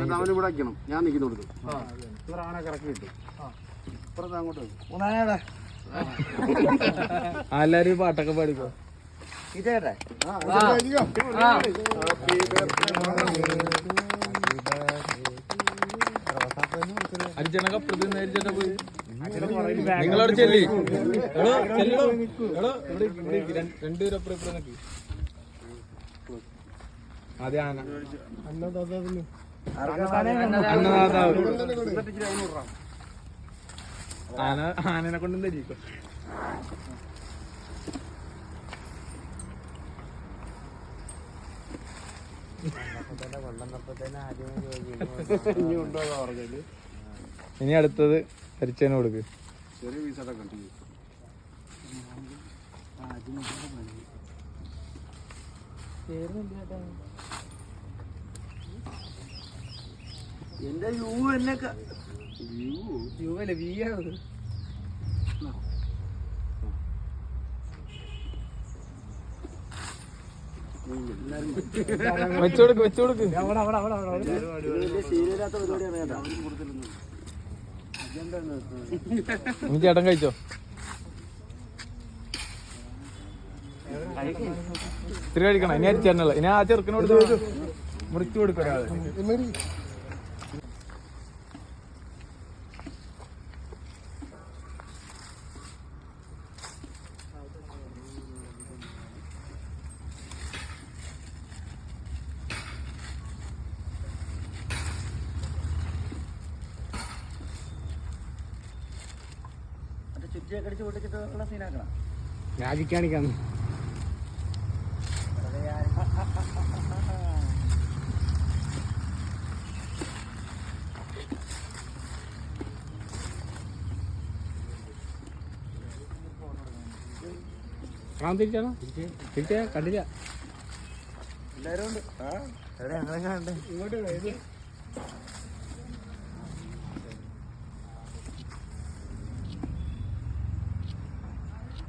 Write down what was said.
അതാണ് അവന് ഇവിടെ വയ്ക്കണം ഞാൻ നിൽക്കുന്നു കൊടുത്തു ഇവിടെ ആന കറക്കി കിട്ടും ഇപ്പുറത്ത് അങ്ങോട്ട് എല്ലാരും പാട്ടൊക്കെ പാടിക്കോ? ഇതേട്ടെ അപ്പുറത്ത് നിന്ന് അരിച്ചേട്ടാ പോയി. നിങ്ങളവിടെ ചെല്ലി. എടോ ചെല്ലടോ എടോ. ഇവിടെ ഇവിടെ ഇരിക്ക്. രണ്ട്- രണ്ടുപേരും അപ്പുറം ഇപ്പുറം നിൽക്ക് അതെ ആന. അന്നദാതാവ്. ആന ആനനെ കൊണ്ടും തരിക്കോ. ഇനി അടുത്തത് അരിച്ചേന കൊടുക്ക്. ചെറിയ പീസൊക്കെ ഉണ്ട് എന്റെ യു എന്നെ യു അല്ലേ? വി ആണ് വെച്ചു കൊടുക്ക് വെച്ചു കൊടുക്ക് അവിടെ അവിടെ അവിടെ അവിടെ ശീലമില്ലാത്ത പരിപാടിയാണ് കേട്ടോ. ചേട്ടൻ കഴിച്ചോ? ഇത്തിരി കഴിക്കണം. ഇനി അരിച്ചേനല്ല ഇനി ആ ചെറുക്കനോട് മുറിച്ചു കൊടുക്കും ചുറ്റിയൊക്കെ അടിച്ച് പൊട്ടിച്ചിട്ട് ഉള്ള സീനാക്കണം മാജിക് കാണിക്കാന്ന് കാണാൻ തിരിച്ചാണോ? തിരിച്ചാ. കണ്ടില്ല. എല്ലാരും ഉണ്ട്. എവിടെ? അങ്ങനെ കണ്ടേ